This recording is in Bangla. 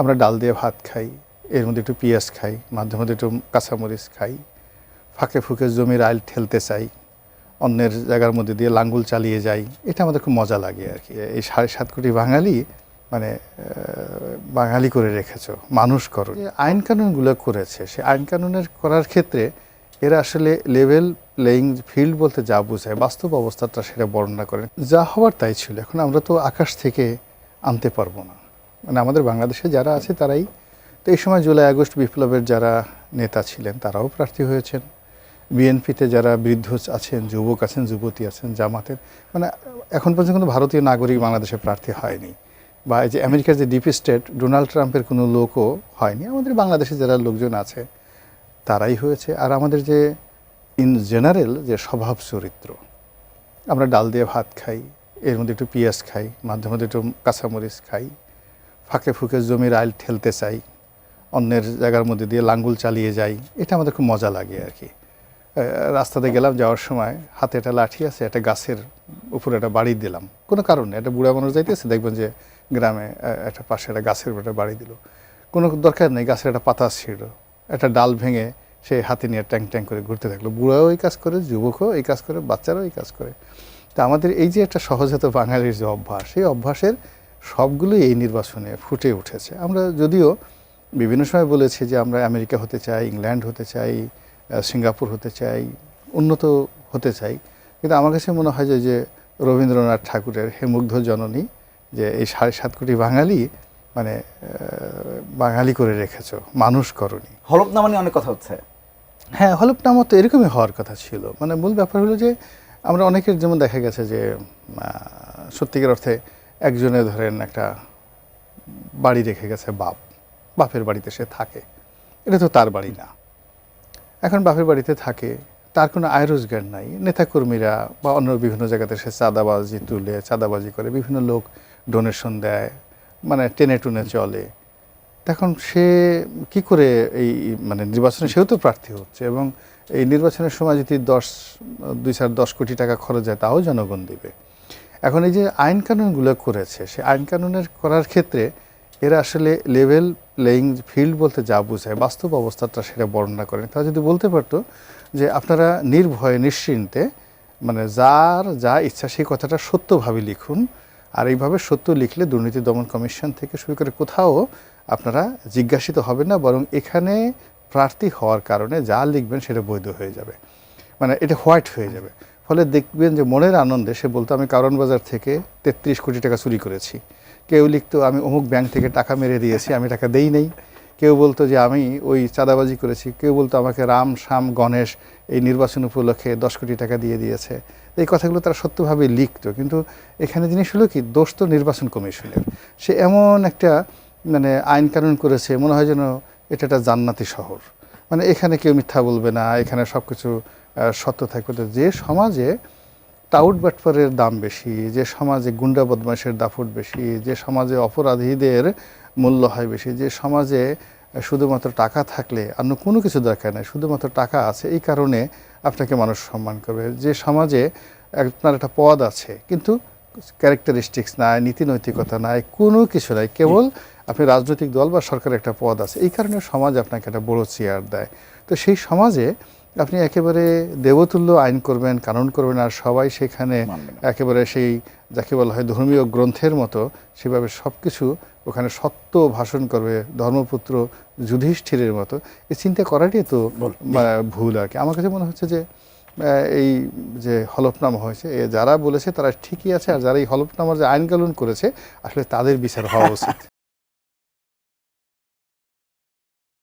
আমরা ডাল দিয়ে ভাত খাই, এর মধ্যে একটু পেঁয়াজ খাই, মাঝে মধ্যে একটু কাঁচামরিচ খাই, ফাঁকে ফুঁকে জমির আইল ঠেলতে চাই, অন্যের জায়গার মধ্যে দিয়ে লাঙ্গুল চালিয়ে যাই, এটা আমাদের খুব মজা লাগে আর কি। এই সাড়ে সাত কোটি বাঙালি মানে বাঙালি করে রেখেছ, মানুষ করো। আইন কানুনগুলো করেছে, সে আইন কানুনের করার ক্ষেত্রে এরা আসলে লেভেল প্লেয়িং ফিল্ড বলতে যা বোঝায়, বাস্তব অবস্থাটা সেটা বর্ণনা করেন যা হওয়ার তাই ছিল, এখন আমরা তো আকাশ থেকে আনতে পারব না। মানে আমাদের বাংলাদেশে যারা আছে তারাই তো এই সময় জুলাই, আগস্ট বিপ্লবের যারা নেতা ছিলেন তারাও প্রার্থী হয়েছেন। বিএনপিতে যারা বৃদ্ধ আছেন, যুবক আছেন, যুবতী আছেন, জামাতের মানে এখন পর্যন্ত কোনো ভারতীয় নাগরিক বাংলাদেশে প্রার্থী হয়নি বা এই যে আমেরিকার যে ডিপ স্টেট ডোনাল্ড ট্রাম্পের কোনো লোকও হয়নি। আমাদের বাংলাদেশে যারা লোকজন আছে তারাই হয়েছে। আর আমাদের যে ইন জেনারেল যে স্বভাব চরিত্র, আমরা ডাল দিয়ে ভাত খাই, এর মধ্যে একটু পেঁয়াজ খাই, মাঝে মধ্যে একটু কাঁচামরিচ খাই ফাঁকে ফুঁকে জমির আইল ঠেলতে চাই, অন্যের জায়গার মধ্যে দিয়ে লাঙ্গুল চালিয়ে যাই, এটা আমাদের খুব মজা লাগে আর কি। রাস্তাতে গেলাম, যাওয়ার সময় হাতে একটা লাঠি আছে, একটা গাছের উপরে একটা বাড়ি দিলাম। কোনো কারণে, একটা বুড়া মানুষ যাইতেছে, দেখবেন যে গ্রামে একটা পাশে একটা গাছের উপরে বাড়ি দিল। কোনো দরকার নেই, গাছের একটা পাতা ছিল একটা ডাল ভেঙে সে হাতে নিয়ে ট্যাং ট্যাং করে ঘুরতে থাকল। বুড়াও এই কাজ করে, যুবকও এই কাজ করে, বাচ্চারাও এই কাজ করে। তা আমাদের এই যে একটা সহজাত বাঙালির যে অভ্যাস, সেই অভ্যাসের সবগুলোই এই নির্বাচনে ফুটে উঠেছে। আমরা যদিও বিভিন্ন সময় বলেছি যে আমরা আমেরিকা হতে চাই ইংল্যান্ড হতে চাই সিঙ্গাপুর হতে চাই উন্নত হতে চাই। কিন্তু আমার কাছে মনে হয় যে রবীন্দ্রনাথ ঠাকুরের হে মুগ্ধ জননী যে এই সাড়ে সাত কোটি বাঙালি মানে বাঙালি করে রেখেছ মানুষ করনি। হলফনামা নিয়ে অনেক কথা হচ্ছে। হ্যাঁ হলফনামা তো এরকমই হওয়ার কথা ছিল। মানে মূল ব্যাপার হলো যে আমরা অনেকের যেমন দেখা গেছে যে সত্যিকার অর্থে একজনে ধরেন একটা বাড়ি রেখে গেছে বাপ। বাপের বাড়িতে সে থাকে। এটা তো তার বাড়ি না। এখন বাপের বাড়িতে থাকে, তার কোনো আয় রোজগার নাই। নেতাকর্মীরা বা অন্য বিভিন্ন জায়গাতে সে চাঁদাবাজি তুলে, চাঁদাবাজি করে, বিভিন্ন লোক ডোনেশন দেয় মানে টেনে টুনে চলে। তখন সে কি করে এই মানে নির্বাচনে সেও তো প্রার্থী হচ্ছে এবং এই নির্বাচনের সময় যদি দশ, দুই চার দশ কোটি টাকা খরচ যায় তাও জনগণ দেবে। এখন এই যে আইন কানুনগুলো করেছে, সে আইন কানুনের করার ক্ষেত্রে এরা আসলে লেভেল প্লেয়িং ফিল্ড বলতে যা বোঝায়, বাস্তব অবস্থাটা সেটা বর্ণনা করেন। তারা যদি বলতে পারতো যে আপনারা নির্ভয়ে, নিশ্চিন্তে মানে যার যা ইচ্ছা সেই কথাটা সত্যভাবে লিখুন, আর এইভাবে সত্য লিখলে দুর্নীতি দমন কমিশন থেকে শুরু করে কোথাও আপনারা জিজ্ঞাসিত হবেন না, বরং এখানে প্রার্থী হওয়ার কারণে যা লিখবেন সেটা বৈধ হয়ে যাবে। মানে এটা হোয়াইট হয়ে যাবে। ফলে দেখবেন যে মনের আনন্দে সে বলতো, আমি কারণ বাজার থেকে তেত্রিশ কোটি টাকা চুরি করেছি। কেউ লিখতো, আমি অমুক ব্যাংক থেকে টাকা মেরে দিয়েছি, আমি টাকা দেই নেই। কেউ বলতো যে, আমি ওই চাঁদাবাজি করেছি। কেউ বলতো, আমাকে রাম শাম গণেশ এই নির্বাচন উপলক্ষে দশ কোটি টাকা দিয়ে দিয়েছে। এই কথাগুলো তারা সত্যভাবে লিখতো। কিন্তু এখানে জিনিস হলো কি, দোষ তো নির্বাচন কমিশনের। সে এমন একটা মানে আইন কানুন করেছে, মনে হয় যেন এটা একটা জান্নাতি শহর। মানে এখানে কেউ মিথ্যা বলবে না, এখানে সব কিছু সত্য থাকবে। তো যে সমাজে টাউট বাটপারের দাম বেশি, যে সমাজে গুন্ডা বদমাশের দাফট বেশি, যে সমাজে অপরাধীদের মূল্য হয় বেশি, যে সমাজে শুধুমাত্র টাকা থাকলে অন্য কোনো কিছু দরকার নেই, শুধুমাত্র টাকা আছে, এই কারণে আপনাকে মানুষ সম্মান করবে। যে সমাজে আপনার একটা পদ আছে, কিন্তু ক্যারেক্টারিস্টিক্স নাই নীতি নৈতিকতা নাই, কোনো কিছু নাই, কেবল আপনি রাজনৈতিক দল বা সরকারের একটা পদ আছে এই কারণে সমাজ আপনাকে একটা বড় চেয়ার দেয়। তো সেই সমাজে আপনি একেবারে দেবতুল্য আইন করবেন কানুন করবেন আর সবাই সেখানে একেবারে সেই যাকে বলা হয় ধর্মীয় গ্রন্থের মতো সেভাবে সব কিছু ওখানে সত্য ভাষণ করবে ধর্মপুত্র যুধিষ্ঠিরের মতো। এই চিন্তা করাটাই তো ভুল। আর কি। আমার কাছে মনে হচ্ছে যে এই যে হলফনামা হয়েছে এ যারা বলেছে তারা ঠিকই আছে আর যারা এই হলফনামার যে আইন কানুন করেছে আসলে তাদের বিচার হওয়া উচিত।